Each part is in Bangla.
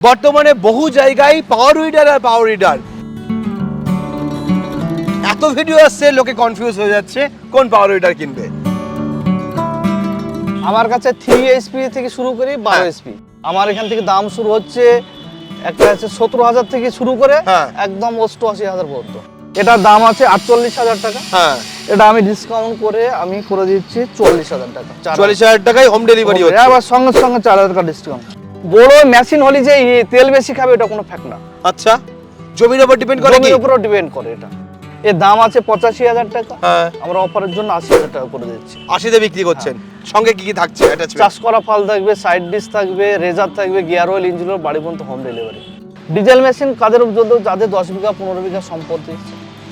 বর্তমানে বহু জায়গায় পাওয়ার উইডার আর পাওয়ার রিডার এত ভিডিও আসছে লোকে কনফিউজ হয়ে যাচ্ছে কোন পাওয়ার উইডার কিনবে? আমার কাছে থ্রি এইচপি থেকে শুরু করি বারো হ্যাঁ। এইচপি আমার এখান থেকে দাম শুরু হচ্ছে একটা আছে সতেরো হাজার থেকে শুরু করে হ্যাঁ। একদম অষ্টআশি হাজার পর্যন্ত। এটার দাম আছে আটচল্লিশ হাজার টাকা। হ্যাঁ। এটা আমি ডিসকাউন্ট করে আমি করে দিচ্ছি চল্লিশ হাজার টাকা। চল্লিশ হাজার টাকায় হোম ডেলিভারি আবার সঙ্গে সঙ্গে চার হাজার টাকা ডিসকাউন্ট বড় মেশিন হলে যে তেল বেশি খাবে এটা কোনো ফ্যাক্ট না। আচ্ছা জমির উপর ডিপেন্ড করে জমির উপরও ডিপেন্ড করে এটা। এর দাম আছে পঁচাশি হাজার টাকা। হ্যাঁ। আমরা অফারের জন্য আশি হাজার টাকা করে দিচ্ছি। আশিতে বিক্রি করছেন। সঙ্গে কি কি থাকছে? অ্যাটাচমেন্ট চাষ করা ফাল থাকবে সাইড ডিস থাকবে রেজার থাকবে গিয়ার অয়েল ইঞ্জিন অয়েল বাড়ি পর্যন্ত হোম ডেলিভারি ডিজেল মেশিন কাদের জন্য যাদের দশ বিঘা পনেরো বিঘা সম্পত্তি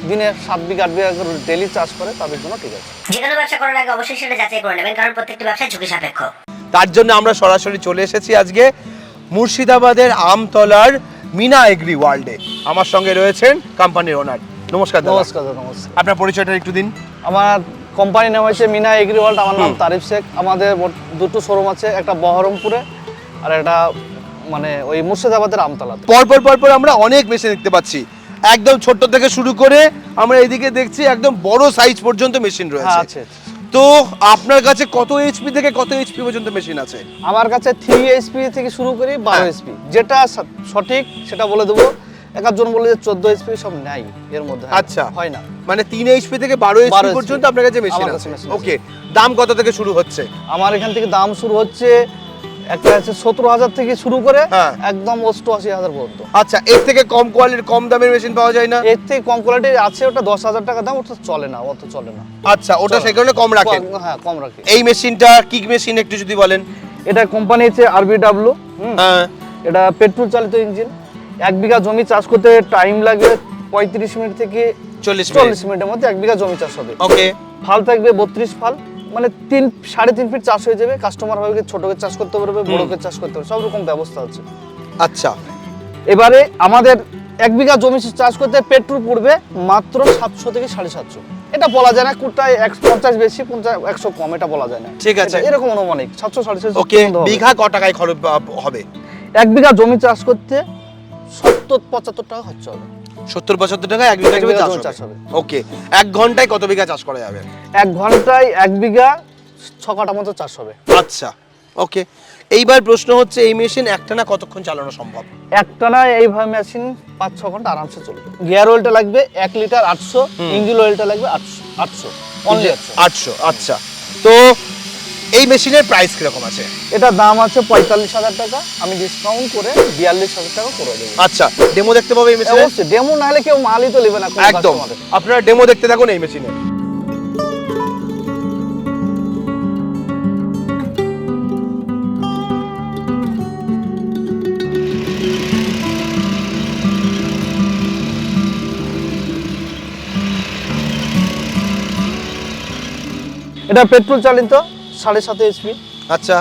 দিনে সাত বিঘা আট বিঘা করে ডেলি চাষ করে তাদের জন্য ঠিক আছে। যে কোনো ব্যবসা করার আগে অবশ্যই সেটা যাচাই করে নেবেন কারণ প্রত্যেকটি ব্যবসা ঝুঁকি সাপেক্ষ। তার জন্য আমরা সরাসরি চলে এসেছি আজকে মুর্শিদাবাদের আমতলার মিনা এগ্রি ওয়ার্ল্ডে। আমার সঙ্গে রয়েছেন কোম্পানির ওনার নমস্কার নমস্কার নমস্কার। আপনার পরিচয়টা একটু দিন। আমার কোম্পানির নাম হচ্ছে মিনা এগ্রি ওয়ার্ল্ড আমার নাম তারিফ শেখ। আমাদের দুটো শোরুম আছে একটা বহরমপুরে আর একটা মানে ওই মুর্শিদাবাদের আমতলাতে। পরপর পরপর আমরা অনেক মেশিন দেখতে পাচ্ছি। একদম ছোট্ট থেকে শুরু করে আমরা এদিকে দেখছি একদম বড় সাইজ পর্যন্ত মেশিন হ্যাঁ রয়েছে আছে। তো আপনার কাছে কত এইচপি থেকে কত এইচপি পর্যন্ত মেশিন আছে? আমার কাছে থ্রি এইচপি থেকে শুরু করি বারো হ্যাঁ। এইচপি যেটা সঠিক সেটা বলে দেবো। এক একজন বলে যে চোদ্দ এইচপি সব নাই এর মধ্যে আচ্ছা। হয় না। মানে তিন এইচপি থেকে বারো 12 এইচপি পর্যন্ত আপনার কাছে মেশিন আছে। ওকে দাম কত থেকে শুরু হচ্ছে? আমার এখান থেকে দাম শুরু হচ্ছে একটা আছে সতেরো হাজার থেকে শুরু করে হ্যাঁ। একদম অষ্টআশি হাজার পর্যন্ত। আচ্ছা এর থেকে কম কোয়ালিটির কম দামের মেশিন পাওয়া যায় না? এর থেকে কম কোয়ালিটি আছে ওটা দশ হাজার টাকা দাম ওটা চলে না অত চলে না। আচ্ছা ওটা সেই কারণে কম রাখেন হ্যাঁ কম রাখি। এই মেশিনটা কিক মেশিন একটু যদি বলেন। এটা কোম্পানি হচ্ছে আরবি ডাব্লু হ্যাঁ। এটা পেট্রোল চালিত ইঞ্জিন এক বিঘা জমি চাষ করতে টাইম লাগে পঁয়ত্রিশ মিনিট থেকে চল্লিশ চল্লিশ মিনিটের মধ্যে এক বিঘা জমি চাষ হবে। ওকে ফাল থাকবে বত্রিশ ফাল। মানে তিন সাড়ে তিন ফিট চাষ হয়ে যাবে কাস্টমার ভাবে ছোটকে চাষ করতে পারবে বড়কে চাষ করতে পারবে সব রকম ব্যবস্থা আছে। আচ্ছা। এবারে আমাদের এক বিঘা জমি চাষ করতে পেট্রোল পড়বে মাত্র সাতশো থেকে সাড়ে সাতশো। এটা বলা যায় না কোনটায় একশো পঞ্চাশ বেশি পঞ্চাশ একশো কম এটা বলা যায় না। ঠিক আছে। এরকম অনুমানিক সাতশো সাড়ে সাতশো ওকে বিঘা ক টাকায় খরচ হবে? এক বিঘা জমি চাষ করতে সত্তর পঁচাত্তর টাকা খরচা হবে। সত্তর পঁচাত্তর টাকায় এক বিঘা জমি চাষ হবে। ওকে এক ঘন্টায় কত বিঘা চাষ করা যাবে? এক ঘন্টায় এক বিঘা ছ কাটা মতো চাষ হবে। আচ্ছা ওকে। এইবার প্রশ্ন হচ্ছে এই মেশিন একটানা কতক্ষণ চালানো সম্ভব? একটানা এইভাবে মেশিন পাঁচ ছ ঘণ্টা আরামসে চলবে। গিয়ার অয়েলটা লাগবে এক লিটার আটশো ইঞ্জিন অয়েলটা লাগবে আটশো আটশো অনলি আটশো আচ্ছা। তো এই মেশিনের প্রাইস কীরকম আছে? এটার দাম আছে পঁয়তাল্লিশ হাজার টাকা। আমি ডিসকাউন্ট করে বিয়াল্লিশ হাজার টাকা করে দেবো। আচ্ছা ডেমো দেখতে পাবে এই মেশিনে অবশ্যই ডেমো না হলে কেউ মালই তো নেবে না একদম। আপনারা ডেমো দেখতে থাকুন এই মেশিনে এটা পেট্রোল চালিত। সাড়ে সাত এইচপি আচ্ছা।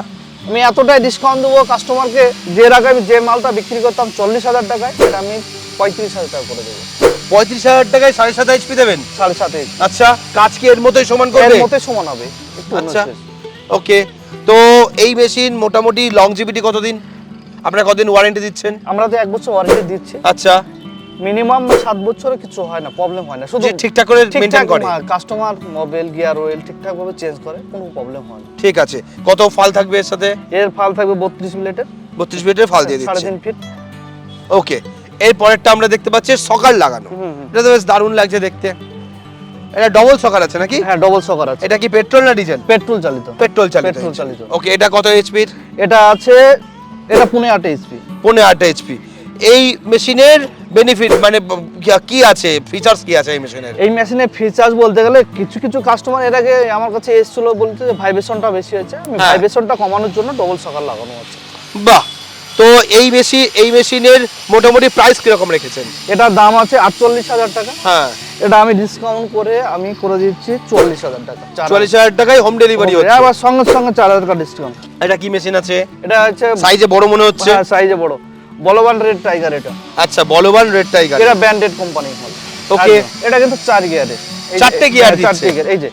আমি এতটাই ডিসকাউন্ট দেবো কাস্টমারকে যে টাকায় আমি যে মালটা বিক্রি করতাম চল্লিশ হাজার টাকায় সেটা আমি পঁয়ত্রিশ হাজার টাকা করে দেবো। পঁয়ত্রিশ হাজার টাকায় সাড়ে সাত এইচপি দেবেন? সাড়ে সাত এইচ আচ্ছা কাজ কি এর মতোই সমান এর করবে মতে সমান হবে আচ্ছা ওকে। তো এই মেশিন মোটামুটি লংজিভিটি কতদিন? আপনারা কতদিন ওয়ারেন্টি দিচ্ছেন? আমরা তো এক বছর ওয়ারেন্টি দিচ্ছি। আচ্ছা। মিনিমাম সাত বছরে কিছু হয় না প্রবলেম হয় না। শুধু ঠিকঠাক করে মেনটেন করে। কাস্টমার মোবাইল গিয়ার অয়েল ঠিকঠাক ভাবে চেঞ্জ করে কোনো প্রবলেম হয় না। ঠিক আছে। কত ফাল থাকবে এর সাথে? এর ফাল থাকবে বত্রিশ মিনিটের। বত্রিশ মিনিটের ফাল দিয়ে সাড়ে দিচ্ছে তিন ফিট ওকে। এর পরেরটা আমরা দেখতে পাচ্ছি সকাল লাগানো। এটা তো বেশ দারুণ লাগছে দেখতে। এটা ডবল সকাল আছে নাকি? হ্যাঁ ডবল সকার আছে। এটা কি পেট্রোল না ডিজেল পেট্রোল চালিত। পেট্রোল চালিত পেট্রোল চালিত। ওকে এটা কত এইচপির এটা আছে এটা পুনে আট এইচপি পনেরো আট এইচপি এই মেশিনের বেনিফিট মানে কি- আছে? ফিচার্স কি আছে এই মেশিনের এই মেশিনের ফিচার্স বলতে গেলে কিছু কিছু কাস্টমার এর আগে আমার কাছে এসেছিল বলতে যে ভাইব্রেশনটা বেশি হয়েছে। আমি হ্যাঁ। ভাইব্রেশনটা কমানোর জন্য ডবল সকার লাগানো আছে বাহ! তো এই মেশিন এই মেশিনের মোটামুটি প্রাইস কীরকম রেখেছেন? এটার দাম আছে আটচল্লিশ হাজার টাকা। হ্যাঁ। এটা আমি ডিসকাউন্ট করে আমি করে দিচ্ছি চল্লিশ হাজার টাকা। চল্লিশ হাজার টাকায় হোম ডেলিভারি হচ্ছে। আবার সঙ্গে সঙ্গে চার হাজার টাকা ডিসকাউন্ট এটা কি মেশিন আছে? এটা হচ্ছে সাইজে বড় মনে হচ্ছে? হ্যাঁ সাইজে বড়। বলবান রেড টাইগার এটা। আচ্ছা বলবান রেড টাইগার। এটা ব্র্যান্ডেড কোম্পানি Okay. এটা কিন্তু চার গিয়ারের চারটে gear চারটে গিয়ার এই যে।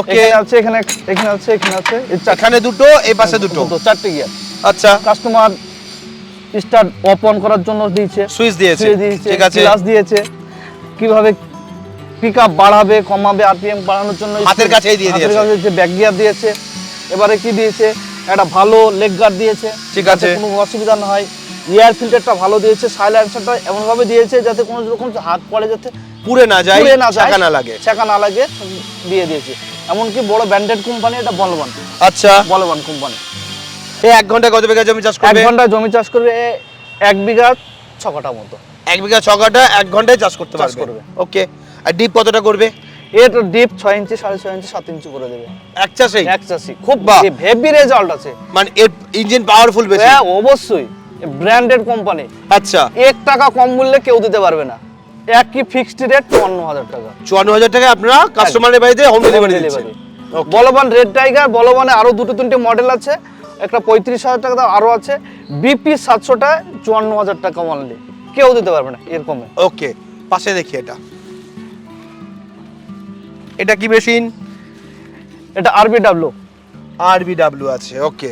ওকে আছে এখানে এখানে আছে এখানে আছে এখানে দুটো এই পাশে দুটো। চারটে গিয়ার। আচ্ছা। কাস্টমার স্টার্ট অফ অন করার জন্য দিয়েছে। সুইচ দিয়েছে। দিয়েছে ঠিক আছে। ক্লাস দিয়েছে। কীভাবে পিক আপ বাড়াবে কমাবে আরপিএম বাড়ানোর জন্য হাতের কাছেই দিয়ে হাতের কাছে যে ব্যাক গিয়ার দিয়েছে। এবারে কি দিয়েছে? একটা ভালো লেগ গার্ড দিয়েছে। ঠিক আছে। কোনো অসুবিধা না হয়। এয়ার ফিল্টারটা ভালো দিয়েছে সাইলেন্সারটা এমনভাবে দিয়েছে যাতে কোনো রকম হাত পড়ে যাতে পুড়ে না যায় পুড়ে না যায় চাকা না লাগে। চাকা না লাগে দিয়ে দিয়েছে। এমনকি বড় ব্র্যান্ডেড কোম্পানি এটা বলবান। আচ্ছা। বলবান কোম্পানি। এই এক ঘন্টায় কত বিঘা জমি চাষ এক করবে ঘণ্টা জমি চাষ করবে এক বিঘা ছ কাটা মতো। এক বিঘা ছ কাঠা এক ঘন্টায় চাষ করতে চাষ পারবে? করবে। ওকে। আর ডিপ কতটা করবে? এর ডিপ ছয় ইঞ্চি সাড়ে ছয় ইঞ্চি সাত ইঞ্চি করে দেবে। এক চাষেই? এক চাষি খুব। হেভি রেজাল্ট আছে। মানে এর ইঞ্জিন পাওয়ারফুল বেশি। হ্যাঁ অবশ্যই। Branded company. আচ্ছা। এক টাকা কম মূল্যে কেউ দিতে পারবে না। একই ফিক্সড রেট চুয়ান্ন হাজার টাকা চুয়ান্ন হাজার টাকা আপনারা কাস্টমারের বাড়িতে হোম ডেলিভারি দিচ্ছেন। ডেলিভারি বলবান রেড টাইগার বলবানে আরও দুটো তিনটে মডেল আছে। একটা পঁয়ত্রিশ হাজার টাকা দাম আরও আছে। বিপি সাতশোটা চুয়ান্ন হাজার টাকা অনলি কেউ দিতে পারবে না এরকমে ওকে পাশে দেখি এটা। এটা কি মেশিন এটা আরবি ডাব্লু আরবিডাব্লিউ আছে ওকে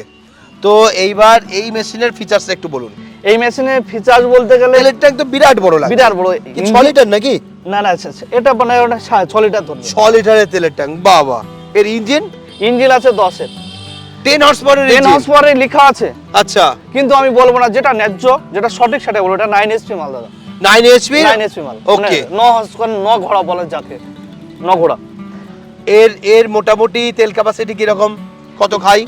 তো এইবার এই মেশিনের ফিচার্স একটু বলুন। এই মেশিনের ফিচার্স বলতে গেলে তেলের একদম বিরাট বড় লাগে বিরাট বড়। কি ছ লিটার নাকি? না না আচ্ছা আচ্ছা এটা মানে ওটা ছ লিটার ধরবে ছ লিটারের তেলের ট্যাঙ্ক বাবা। এর ইঞ্জিন ইঞ্জিন আছে দশের। টেন হর্স পাওয়ারের টেন ইঞ্জিন হাউস পরে লেখা আছে। আচ্ছা। কিন্তু আমি বলব না যেটা ন্যায্য যেটা সঠিক সেটা বলব। এটা নাইন এসপি মাল দাদা। নাইন এইচপি নাইন এসপি মাল। মানে ওকে ন হাউস ন ঘোড়া বলে যাকে। ন ঘোড়া। এর এর মোটামুটি তেল ক্যাপাসিটি কীরকম? কত খাই?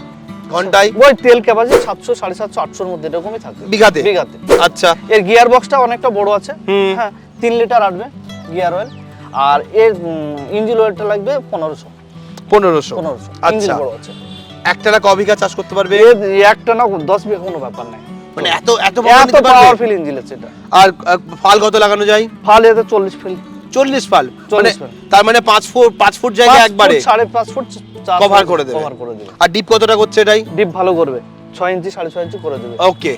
ঘন্টায়? ওই তেল ক্যাপাসিটি সাতশো সাড়ে সাতশো আটশোর মধ্যে এরকমই থাকে বিঘাতে? বিঘাতে। আচ্ছা। এর গিয়ার বক্সটা অনেকটা বড় আছে। হ্যাঁ তিন লিটার আসবে গিয়ার অয়েল আর এর ইঞ্জিন অয়েলটা লাগবে পনেরোশো। পনেরোশো। পনেরোশো। আচ্ছা। বড় আছে। একটানা ক বিঘা চাষ করতে পারবে? একটা না দশ বিঘা কোনো ব্যাপার নাই। মানে এত এত পারবে? পাওয়ারফুল ইঞ্জিন আছে এটা। আর ফাল কত লাগানো যায়? ফাল এতে চল্লিশ ফিল চল্লিশ 40 মানে তার মানে পাঁচ ফুট পাঁচ ফুট জায়গা একবারে। সাড়ে পাঁচ ফুট Cover করে দেবে। কভার করে দেবে। আর ডিপ কতটা করছে এটাই? ডিপ ভালো করবে। ছয় ইঞ্চি সাড়ে ছয় ইঞ্চি করে দেবে। ওকে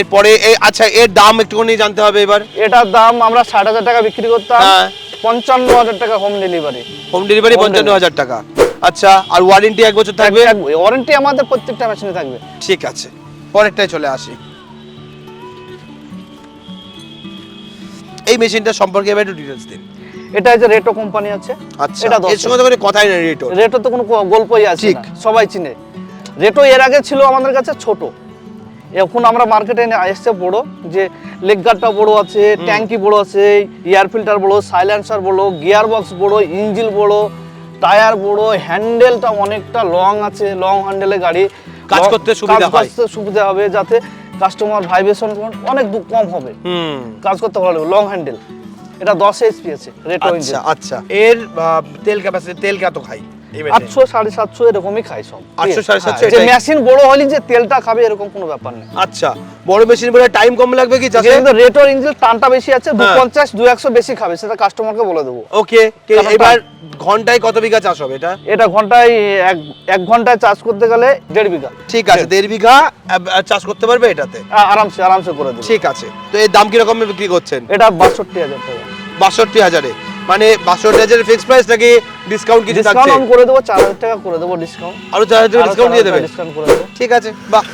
এরপরে এই আচ্ছা এর দাম একটুখানি জানতে হবে এবার। এটার দাম আমরা ষাট হাজার টাকা বিক্রি করতাম। হ্যাঁ। পঞ্চান্ন হাজার টাকা হোম ডেলিভারি হোম ডেলিভারি পঞ্চান্ন হাজার টাকা। আচ্ছা আর ওয়ারেন্টি এক বছর থাকবে? ওয়ারেন্টি আমাদের প্রত্যেকটা মেশিনে থাকবে। ঠিক আছে। পরেরটাই চলে আসি। এই মেশিনটা সম্পর্কে এবার একটু ডিটেলস দিন। এটা যে রেটো কোম্পানি আছে আচ্ছা এটা এর সঙ্গে তো কোনো কথাই নেই রেটর রেটো তো কোনো গল্পই আছে ঠিক। সবাই চিনে। রেটো এর আগে ছিল আমাদের কাছে ছোট। এখন আমরা মার্কেটে এনে এসছে বড় যে লেগ গার্ডটা বড় আছে ট্যাঙ্কি বড় আছে এয়ার ফিল্টার বড় সাইলেন্সার বড় গিয়ার বক্স বড় ইঞ্জিন বড় টায়ার বড় হ্যান্ডেলটা অনেকটা লং আছে লং হ্যান্ডেলের গাড়ি। কাজ করতে সুবিধা হয়। করতে সুবিধা হবে যাতে কাস্টমার ভাইব্রেশন অনেক কম হবে। কাজ করতে ভালো লং হ্যান্ডেল এটা দশ এইচপি আছে রেটো আচ্ছা ইঞ্জিন আচ্ছা। এর তেল ক্যাপাসিটি তেল কত? আটশো সাড়ে সাতশো এরকমই খাই সব। 800, সাড়ে সাতশো হ্যাঁ, যে মেশিন বড় হলে যে তেলটা খাবে এরকম কোনো ব্যাপার নেই। আচ্ছা বড় মেশিন বলে টাইম কম লাগবে কি চাষে? রেটোর ইঞ্জিন টানটা বেশি আছে দু হ্যাঁ। পঞ্চাশ দু একশো বেশি খাবে সেটা কাস্টমারকে বলে দেবো। ওকে এবার ঘন্টায় কত বিঘা চাষ হবে এটা? এটা ঘন্টায় এক এক ঘন্টায় চার্জ করতে গেলে দেড় বিঘা। ঠিক আছে দেড় বিঘা চাষ করতে পারবে এটাতে? আরামসে আরামসে করে দেবো। ঠিক আছে তো এর দাম কীরকম বিক্রি করছেন? এটা বাষট্টি হাজার টাকা। বাষট্টি হাজারে। মানে বাষট্টি হাজারের ফিক্স প্রাইস নাকি ডিসকাউন্ট কিছু থাকছে? আমি করে দেবো চার হাজার টাকা করে দেবো ডিসকাউন্ট আরও চার হাজার ডিসকাউন্ট দিয়ে দেবে? ডিসকাউন্ট করে দেবো। ঠিক আছে বাহ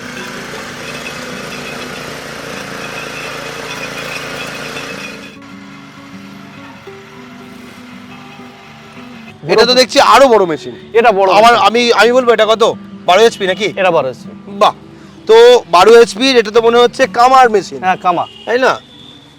এটা তো দেখছি আরও বড় মেশিন এটা বড় আমার আমি আমি বলব এটা কত? বারো এইচপি নাকি? এটা বারো এসপি বাহ। তো বারো এইচপি এটা তো মনে হচ্ছে কামার মেশিন হ্যাঁ কামা তাই না?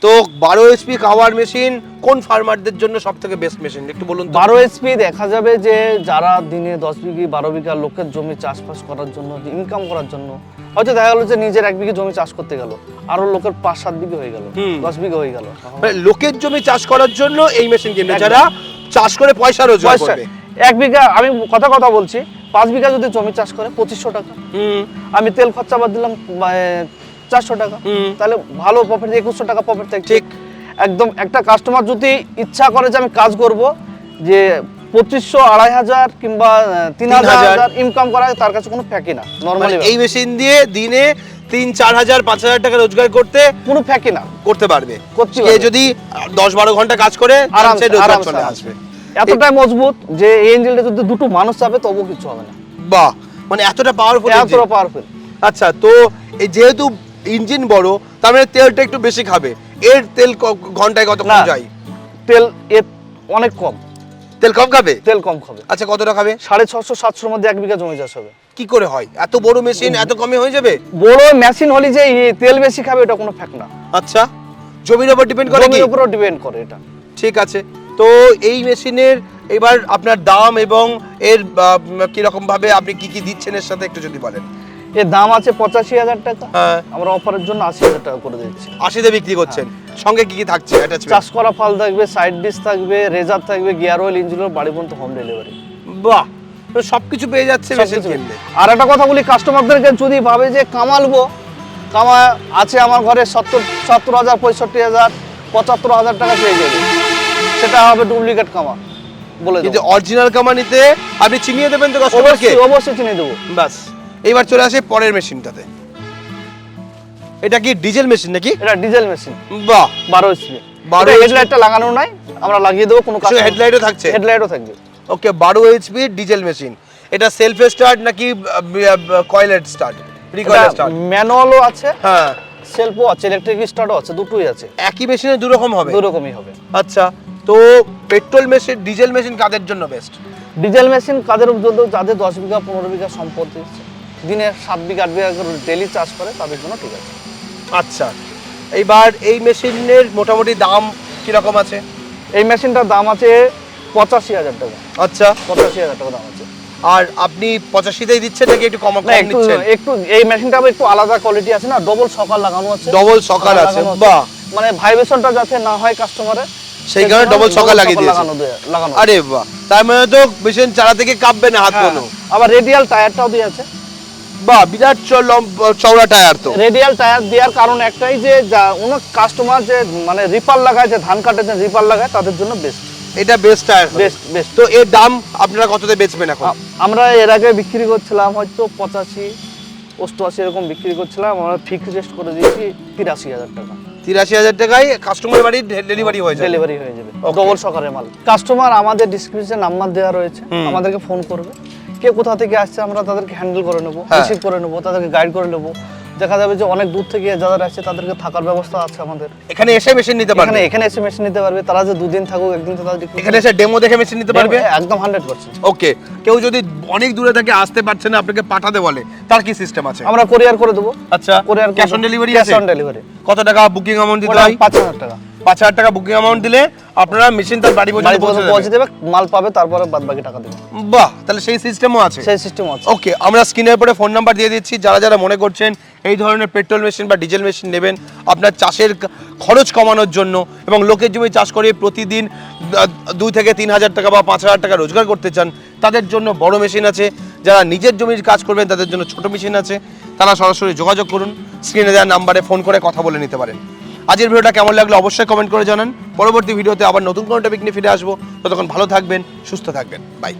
তো বারো এইচপি কাওয়ার মেশিন কোন ফার্মারদের জন্য সব থেকে বেস্ট মেশিন একটু বলুন বারো এসপি দেখা যাবে যে যারা দিনে দশ বিঘি বারো বিঘা লোকের জমি চাষবাস করার জন্য ইনকাম করার জন্য হয়তো দেখা গেলো যে নিজের এক বিঘে জমি চাষ করতে গেল আরও লোকের পাঁচ সাত বিঘে হয়ে গেল দশ বিঘে হয়ে গেল। মানে লোকের জমি চাষ করার জন্য এই মেশিন কিনবে। যারা চাষ করে পয়সা রোজগার করবে। এক বিঘা আমি কথা কথা বলছি পাঁচ বিঘা যদি জমি চাষ করে পঁচিশশো টাকা। আমি তেল খরচা বাদ দিলাম চারশো টাকা। তাহলে ভালো প্রফিট একুশশো টাকা প্রফিট থাকে ঠিক। একদম একটা কাস্টমার যদি ইচ্ছা করে যে আমি কাজ করব যে পঁচিশশো আড়াই হাজার কিংবা তিন হাজার। ইনকাম করা তার কাছে কোনো ফ্যাকি না মানে নর্মালি এই মেশিন দিয়ে দিনে তিন চার হাজার পাঁচ হাজার টাকা রোজগার করতে কোনো ফ্যাকি না। করতে পারবে। করতে কে পারবে। যদি দশ বারো ঘণ্টা কাজ করে আরামসে রোজগার চলে আসবে। এতটাই মজবুত যে এই ইঞ্জিনটা যদি দুটো মানুষ চাপে তবুও কিছু হবে না। বাহ! মানে এতটা পাওয়ারফুল এতটা পাওয়ারফুল আচ্ছা তো যেহেতু ইঞ্জিন বড় তার মানে তেলটা একটু বেশি খাবে। এর তেল ঘন্টায় কত না। যায়? তেল এর অনেক কম। তেল কম খাবে? তেল কম খাবে। আচ্ছা কতটা খাবে? সাড়ে ছশো সাতশোর মধ্যে এক বিঘা জমি চাষ হবে। কি করে হয়? এত বড় মেশিন এত কমে হয়ে যাবে? বড় মেশিন হলে যে তেল বেশি খাবে এটা কোনো ফ্যাক্ট না। আচ্ছা জমির উপর ডিপেন্ড করে জমির উপরও ডিপেন্ড করে এটা। ঠিক আছে। তো এই মেশিনের এবার আপনার দাম এবং এর কীরকম ভাবে আপনি কি কি দিচ্ছেন এর সাথে একটু যদি বলেন। এর দাম আছে পঁচাশি হাজার টাকা। হ্যাঁ। আমরা অফারের জন্য আশি হাজার টাকা করে দিচ্ছি। আশিতে বিক্রি করছেন। সঙ্গে কি কি থাকছে? চাষ করা ফাল থাকবে সাইড ডিশ থাকবে রেজার থাকবে গিয়ার অয়েল ইঞ্জিন বাড়ি পর্যন্ত হোম ডেলিভারি বাহ! তো সবকিছু পেয়ে যাচ্ছে আর একটা কথা বলি কাস্টমারদেরকে যদি ভাবে যে কামালবো কামা আছে আমার ঘরে সত্তর সত্তর হাজার পঁয়ষট্টি হাজার পঁচাত্তর হাজার টাকা পেয়ে যাবে। সেটা হবে ডুপ্লিকেট কামা বলে। অরিজিনাল কামানিতে আপনি চিনিয়ে দেবেন তো অবশ্যই অবশ্যই চিনে দেবো। বাস। এবার চলে আসে পরের মেশিনটাতে। এটা কি ডিজেল মেশিন নাকি? এটা ডিজেল মেশিন। বাহ। বারো 12 বারো হেডলাইটটা লাগানো নাই আমরা লাগিয়ে দেবো কোনো শুধু হেডলাইটও থাকছে? হেডলাইটও থাকবে। ওকে বারো এইচপি ডিজেল মেশিন। এটা সেলফ স্টার্ট নাকি কয়েলেড স্টার্ট? স্টার্ট? ম্যানুয়ালও আছে হ্যাঁ। সেলফও আছে ইলেকট্রিক স্টার্টও আছে দুটোই আছে। একই মেশিনে দু রকম হবে? দু রকমই হবে। আচ্ছা তো পেট্রোল মেশিন ডিজেল মেশিন কাদের জন্য বেস্ট ডিজেল মেশিন কাদের জন্য যাদের দশ বিঘা পনেরো বিঘা সম্পত্তি আছে, দিনে সাত বিঘা আট বিঘা করে ডেলি চাষ করে তাদের জন্য ঠিক আছে। আচ্ছা এইবার এই মেশিনের মোটামুটি দাম কীরকম আছে? এই মেশিনটার দাম আছে পঁচাশি হাজার টাকা। আচ্ছা। পঁচাশি হাজার টাকা দাম আছে। আর আপনি পঁচাশিতেই দিচ্ছেন নাকি একটু কম কম নিচ্ছেন? একটু এই মেশিনটা একটু আলাদা কোয়ালিটি আছে না ডবল সকাল লাগানো আছে। ডবল সকাল সকাল আছে বাহ। মানে ভাইব্রেশনটা যাতে না হয় কাস্টমারের সেই কারণে ডবল সকাল লাগিয়ে দিয়েছে লাগানো আরে বাহ। তার মানে তো মেশিন চালা থেকে কাঁপবে না হাত হ্যাঁ, কোনো। আবার রেডিয়াল টায়ারটাও দিয়ে আছে। বাহ বিরাট চওড়া টায়ার তো। রেডিয়াল টায়ার দেওয়ার কারণ একটাই যে অনেক কাস্টমার যে মানে রিপার লাগায় যে ধান কাটে যে রিপার লাগায় তাদের জন্য বেস্ট এটা বেস্ট টায়ার বেস্ট বেস্ট তো এর দাম আপনারা কততে বেচবেন এখন? আমরা এর আগে বিক্রি করছিলাম হয়তো পঁচাশি অষ্টআশি এরকম বিক্রি করছিলাম আমরা ফিক্স রেস্ট করে দিয়েছি তিরাশি হাজার টাকা। তিরাশি হাজার টাকায় কাস্টমার বাড়ি ডেলিভারি হয়ে যায় ডেলিভারি হয়ে যাবে. ডবল সকালের মাল। কাস্টমার আমাদের ডিসক্রিপশন নাম্বার দেওয়া রয়েছে। আমাদেরকে ফোন করবে। কে কোথা থেকে আসছে আমরা তাদেরকে হ্যান্ডেল করে নেব হ্যাঁ। রিসিভ করে নেব তাদেরকে গাইড করে নেব। দেখা যাবে যে অনেক দূর থেকে যারা আসছে তাদেরকে থাকার ব্যবস্থা আছে আমাদের। এখানে এসে মেশিন নিতে এখানে পারবে? এখানে এসে মেশিন নিতে পারবে তারা যে দুদিন থাকুক একদিন তো তাদের এখানে এসে ডেমো দেখে মেশিন নিতে পারবে? একদম হান্ড্রেড পার্সেন্ট ওকে কেউ যদি অনেক দূরে থেকে আসতে পারছে না আপনাকে পাঠাতে বলে তার কি সিস্টেম আছে? আমরা কোরিয়ার করে দেবো। আচ্ছা courier cash on delivery cash আছে? অন ডেলিভারি কত টাকা বুকিং অ্যামাউন্ট দিতে হয়? পাঁচ হাজার টাকা। পাঁচ হাজার টাকা বুকিং অ্যামাউন্ট দিলে আপনারা মেশিন তার বাড়ি পর্যন্ত পৌঁছে দেবে। মাল পাবে তারপরে বাদ বাকি টাকা দেবে। বাহ তাহলে সেই সিস্টেমও আছে। সেই সিস্টেম আছে। ওকে আমরা স্ক্রিনের উপরে ফোন নাম্বার দিয়ে দিচ্ছি। যারা যারা মনে করছেন এই ধরনের পেট্রোল মেশিন বা ডিজেল মেশিন নেবেন আপনার চাষের খরচ কমানোর জন্য এবং লোকের জমি চাষ করে প্রতিদিন দুই থেকে তিন হাজার টাকা বা পাঁচ হাজার টাকা রোজগার করতে চান তাদের জন্য বড় মেশিন আছে। যারা নিজের জমির কাজ করবেন তাদের জন্য ছোট মেশিন আছে। তারা সরাসরি যোগাযোগ করুন। স্ক্রিনে দেওয়া নাম্বারে ফোন করে কথা বলে নিতে পারেন। আজকের ভিডিওটা কেমন লাগল অবশ্যই কমেন্ট করে জানান। পরবর্তী ভিডিওতে আবার নতুন কোনো টপিক নিয়ে ফিরে আসব। ততক্ষণ ভালো থাকবেন, সুস্থ থাকবেন। বাই